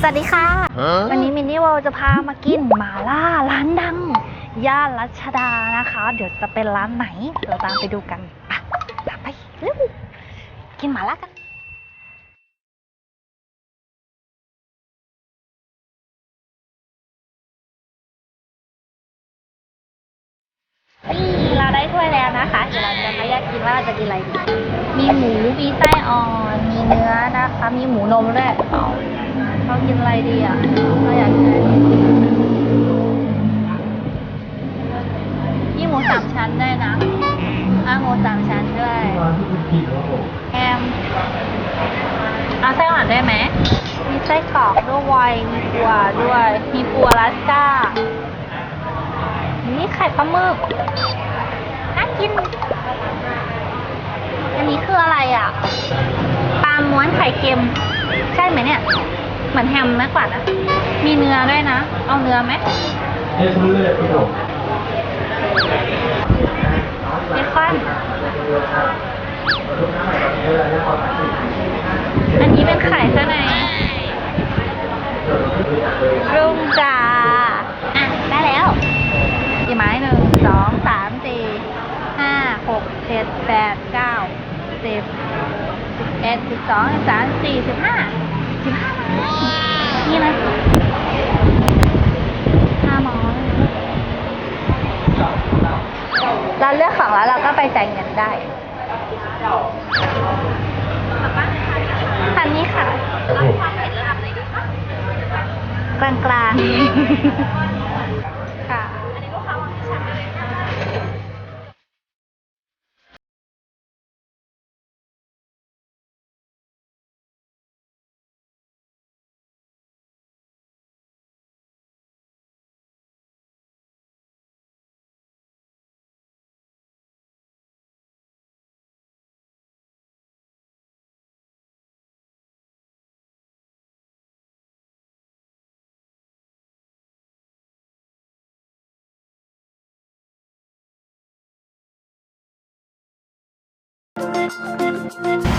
สวัสดีค่ะ วันนี้มินนี่วอลจะพามากินหมาล่าร้านดัง ย่านรัชดานะคะ เดี๋ยวจะเป็นร้านไหน เราตามไปดูกันไปตามไปเร็วกินหมาล่ากันนี่เราได้ถ้วยแล้วนะคะ เดี๋ยวเราจะมาแยกกินว่าเราจะกินอะไรดี มีหมู มีไส้อ่อน มีเนื้อนะคะ มีหมูนมด้วย เรากินอะไรดีอะเราอยากกินอะไรดีมีหมูสามชั้นได้นะอะหมูสามชั้นด้วยแอมเอาไส้อ่อนได้ไหม มีไส้กรอกด้วยมีปัวด้วย มีปัวลาสก้า นี่ไข่ปลาหมึก น่ากิน อันนี้คืออะไรอะ ปลาม้วนไข่เค็ม ใช่ไหมเนี่ย เหมือนแฮมมากกว่านะ มีเนื้อด้วยนะ เอาเนื้อไหมเอสเลอร์ครับผมเบคอนอันนี้เป็นไข่ข้างในรุ่งจ้าอะ ได้แล้วกี่ไม้หนึ่งสองสามสี่ห้าหกเจ็ดแปดเก้าสิบสิบเอ็ดสิบสองสิบสามสิบสี่สิบห้าสิบห้าไม้ นี่นะห้าไม้เราเลือกของแล้วเราก็ไปจ่ายเงินได้คันนี้ค่ะครับผมกลางกลาง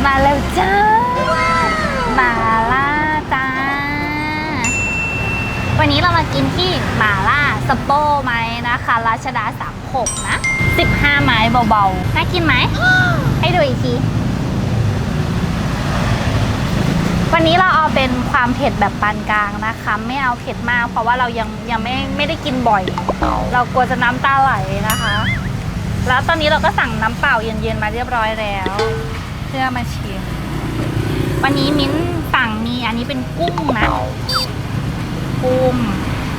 มาแล้วจ้ามาล่าจ้า วันนี้เรามากินที่หมาล่าสโปไหมนะคะราชดาสามหกนะ15ไม้เบาๆ น่ากินไหม ให้ดูอีกที วันนี้เราเอาเป็นความเผ็ดแบบปานกลางนะคะ ไม่เอาเผ็ดมาก เพราะว่าเรายังยังไม่ไม่ได้กินบ่อย เรากลัวจะน้ำตาไหลนะคะ แล้วตอนนี้เราก็สั่งน้ำเปล่าเย็นๆมาเรียบร้อยแล้ว เพื่อมาชิม วันนี้มิ้นสั่งมีอันนี้เป็นกุ้งนะ กุ้ง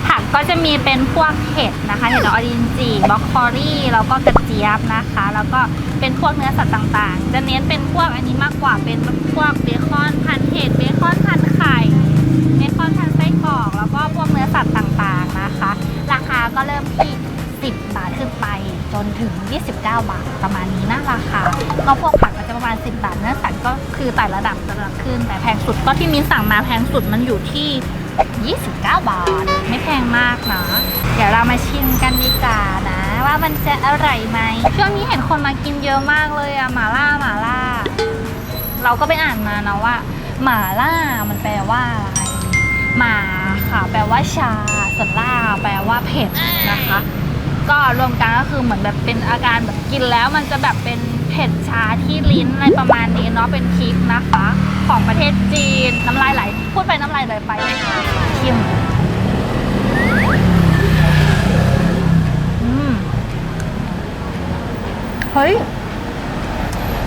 ผักก็จะมีเป็นพวกเห็ดนะคะ เห็ดออรินจีบล็อกคอรี่ แล้วก็กระเจี๊ยบนะคะ แล้วก็เป็นพวกเนื้อสัตว์ต่างๆ จะเน้นเป็นพวกอันนี้มากกว่าเป็นพวกเบคอนพันเห็ดเบคอนพัน บาทประมาณนี้นะราคาก็พวกผักก็จะประมาณ 10 บาทเนื้อสัตว์ก็คือไต่ระดับระดับขึ้น แต่แพงสุดก็ที่มิ้นสั่งมาแพงสุดมันอยู่ที่ 29 บาท ไม่แพงมากนะเดี๋ยวเรามาชิมกันดีกว่านะ ว่ามันจะอร่อยไหมช่วงนี้เห็นคนมากินเยอะมากเลยอะหมาล่าหมาล่า เราก็ไปอ่านมานะว่า หมาล่ามันแปลว่าอะไรหมาค่ะ แปลว่าชาส่วนล่าแปลว่าเผ็ดนะคะ ก็รวมกันก็คือเหมือนแบบเป็นอาการแบบกินแล้ว มันจะแบบเป็นเผ็ดชาที่ลิ้นอะไรประมาณนี้เนาะเป็นพริกนะคะ ของประเทศจีนน้ำลายไหลพูดไปน้ำลายไหลไปชิมอืมเฮ้ย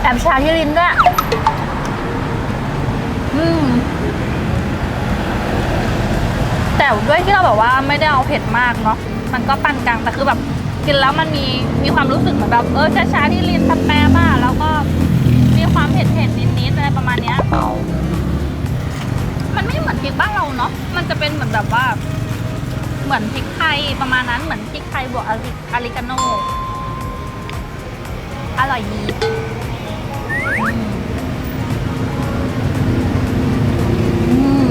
แอบชาที่ลิ้นด้วยอืมแต่ด้วยที่เราแบบว่าไม่ได้เอาเผ็ดมากเนาะ มันก็ปานกลางแต่คือแบบกินแล้วมันมีมีความรู้สึกเหมือนแบบเออช้าๆที่ลิ้นแป๊บๆบ้าแล้วก็มีความเผ็ดๆนิดๆอะไรประมาณเนี้ยมันไม่เหมือนพริกบ้านเราเนาะมันจะเป็นเหมือนแบบว่า เหมือนพริกไทยประมาณนั้นเหมือนพริกไทยบวกอาริอาริกาโนอร่อยดีอืมอืม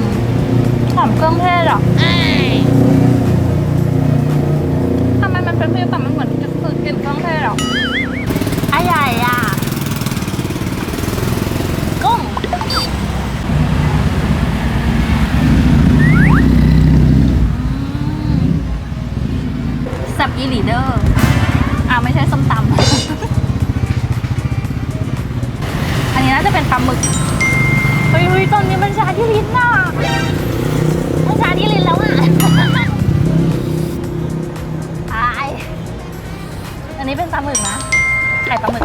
หอมเครื่องเทศอะทำไมมัน เป็นเพื่อแต่มันเหมือนจะคือกินเครื่องเทศอะอร่อะกงสับยีลีเดอร์อะไม่ใช่ส้มตำ อันนี้น่าจะเป็นปลหมึกเฮ้ยตอนนี้บรนชาที่ลิ้นน่ะมันชาที่ลิ้นแล้วอะ นนี้เป็นปลาหมึกนะ ไข่ปลาหมึก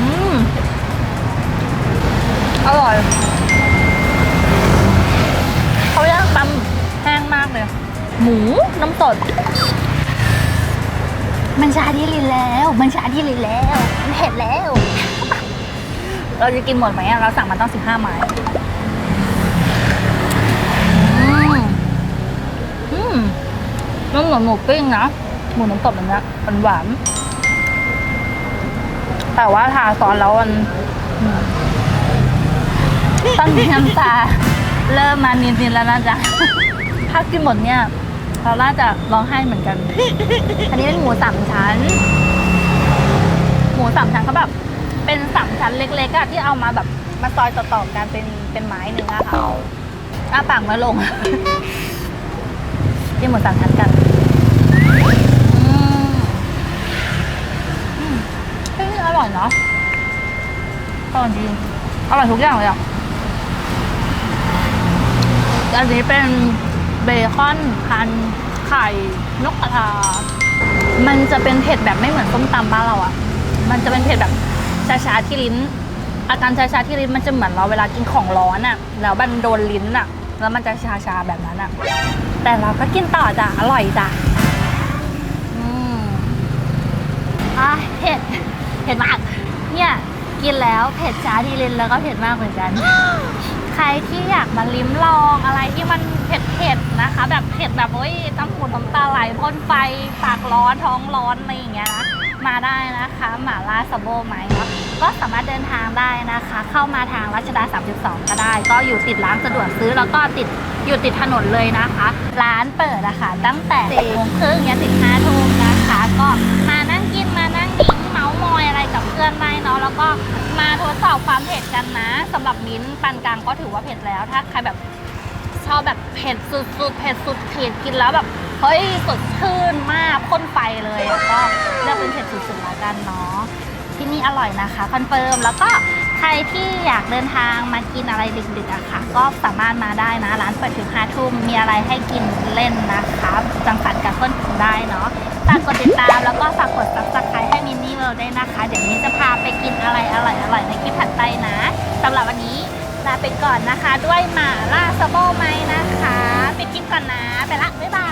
อืมอร่อยเขาย่างตำแห้งมากเลย หมูน้ำตด มันชาที่ลิ้นแล้ว มันชาที่ลิ้นแล้ว มันเผ็ดแล้ว เราจะกินหมดไหมอะเราสั่งมาต้องสิบห้าไม้อืมอืม มันเหมือนหมูปิ้งนะหมูน้ำตกแบบเนี้ยมันหวานแต่ว่าทาซอสแล้วมันอืมตอนนี้น้ำตา เริ่มมานิดๆแล้วนะจ๊ะถ้ากินหมดเนี่ยเราน่าจะร้องไห้เหมือนกัน อันนี้เป็นหมูสามชั้น หมูสามชั้นเขาแบบ เป็นสามชั้นเล็กๆอะที่เอามาแบบมาซอยต่อๆกันเป็นเป็นไม้หนึ่งอะค่ะอ้าปากมาลงกินหมูสามชั้นกัน อืมอืมเฮ้ย อร่อยนะอร่อยจริงอร่อยทุกอย่างเลยอะอันนี้เป็นเบคอนพันไข่นกกระทา มันจะเป็นเผ็ดแบบไม่เหมือนส้มตำบ้านเราอะ มันจะเป็นเผ็ดแบบชาๆที่ลิ้น อาการชาๆที่ลิ้นมันจะเหมือนเราเวลากินของร้อนอะ แล้วมันโดนลิ้นอะ แล้วมันจะชาๆแบบนั้นอะ แต่เราก็กินต่อจ้ะ อร่อยจ้ะ อืมอะเผ็ด เผ็ดมาก เนี่ยกินแล้วเผ็ดชาทีลินแล้วก็เผ็ดมากเหมือนกัน ใครที่อยากมาลิ้มลองอะไรที่มันเผ็ดๆนะคะ แบบเผ็ดแบบโอ้ยน้ำหูน้ำตาไหลพ่นไฟปากร้อนท้องร้อนอะไรอย่างเงี้ยนะมาได้นะคะหมาล่าซับโบไหมเนาะก็สามารถเดินทางได้นะคะ เข้ามาทางรัชดา 32 ก็ได้ ก็อยู่ติดร้านสะดวกซื้อแล้วก็ติดอยู่ติดถนนเลยนะคะ ร้านเปิดอะค่ะตั้งแต่4โมงครึ่งยันถึง5ทุ่มนะคะ ก็ พื่อนได้เนาะแล้วก็มาทดสอบความเผ็ดกันนะสำหรับมิ้นปานกลางก็ถือว่าเผ็ดแล้ว ถ้าใครแบบชอบแบบเผ็ดสุดๆเผ็ดสุดขีดกินแล้วแบบเฮ้ยสดชื่นมากพ่นไฟเลยก็เลือกเป็นเผ็ดสุดๆละกันเนาะที่นี่อร่อยนะคะคอนเฟิร์มแล้วก็ใครที่อยากเดินทางมากินอะไรดึกๆอะค่ะ ก็สามารถมาได้นะร้านเปิดถึงห้าทุ่มมีอะไรให้กินเล่นนะคะจังสันกับเพื่อนคุณได้เนาะากกดติดตามแล้วก็ฝากกด subscribe ให้มินนี่เวิลด์ด้วยนะคะ เดี๋ยวมินจะพาไปกินอะไรอร่อยๆในคลิปถัดไปนะสำหรับวันนี้ลาไปก่อนนะคะ ด้วยหมาล่าซาโบไหมนะคะไปกินก่อนนะ ไปละ บ๊ายบาย